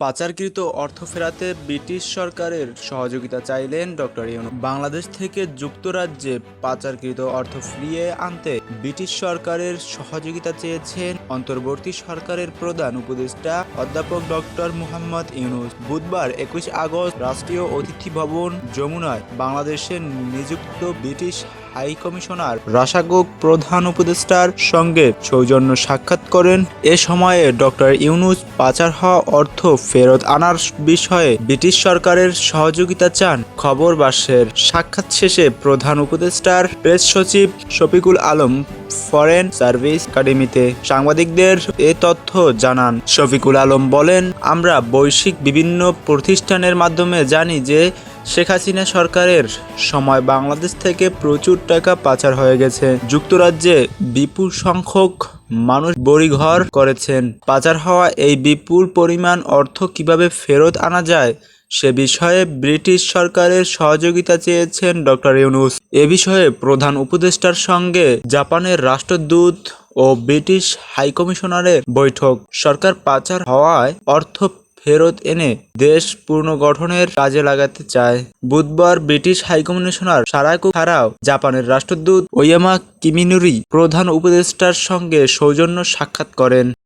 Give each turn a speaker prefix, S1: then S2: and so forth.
S1: পাচারকৃত অর্থ ফেরাতে ব্রিটিশ সরকারের সহযোগিতা চাইলেন ডক্টর ইউনূস। বাংলাদেশ থেকে যুক্তরাজ্যে পাচারকৃত অর্থ ফিরিয়ে আনতে ব্রিটিশ সরকারের সহযোগিতা চেয়েছেন অন্তর্বর্তী সরকারের প্রধান উপদেষ্টা অধ্যাপক ডক্টর মুহাম্মদ ইউনুস। বুধবার একুশ আগস্ট রাষ্ট্রীয় অতিথি ভবন যমুনায় বাংলাদেশের নিযুক্ত ব্রিটিশ হাই কমিশনার রাসাগোগ প্রধান উপদেষ্টার সঙ্গে সৌজন্য সাক্ষাৎ করেন। এ সময়ে ডক্টর ইউনুস পাচার হওয়া অর্থ ফেরত আনার বিষয়ে ব্রিটিশ সরকারের সহযোগিতা চান। খবর বাসের সাক্ষাৎ শেষে প্রধান উপদেষ্টার প্রেস সচিব শফিকুল আলম ফরেন সার্ভিস একাডেমিতে সাংবাদিকদের এ তথ্য জানান শফিকুল আলম বলেন, আমরা বৈশ্বিক বিভিন্ন প্রতিষ্ঠানের মাধ্যমে জানি যে শেখ হাসিনা সরকারের সময় বাংলাদেশ থেকে প্রচুর টাকা পাচার হয়ে গেছে। যুক্তরাজ্যে বিপুল সংখ্যক মানুষ বড়িঘর করেছেন। পাচার হওয়া এই বিপুল পরিমাণ অর্থ কীভাবে ফেরত আনা যায় সে বিষয়ে ব্রিটিশ সরকারের সহযোগিতা চেয়েছেন ডক্টর ইউনুস। এ বিষয়ে প্রধান উপদেষ্টার সঙ্গে জাপানের রাষ্ট্রদূত ও ব্রিটিশ হাইকমিশনারের বৈঠক। সরকার পাচার হওয়ায় অর্থ ফেরত এনে দেশ পুনর্গঠনের কাজে লাগাতে চায়। বুধবার ব্রিটিশ হাইকমিশনার সারাকু ছাড়াও জাপানের রাষ্ট্রদূত ওয়ামা কিমিনুরি প্রধান উপদেষ্টার সঙ্গে সৌজন্য সাক্ষাৎ করেন।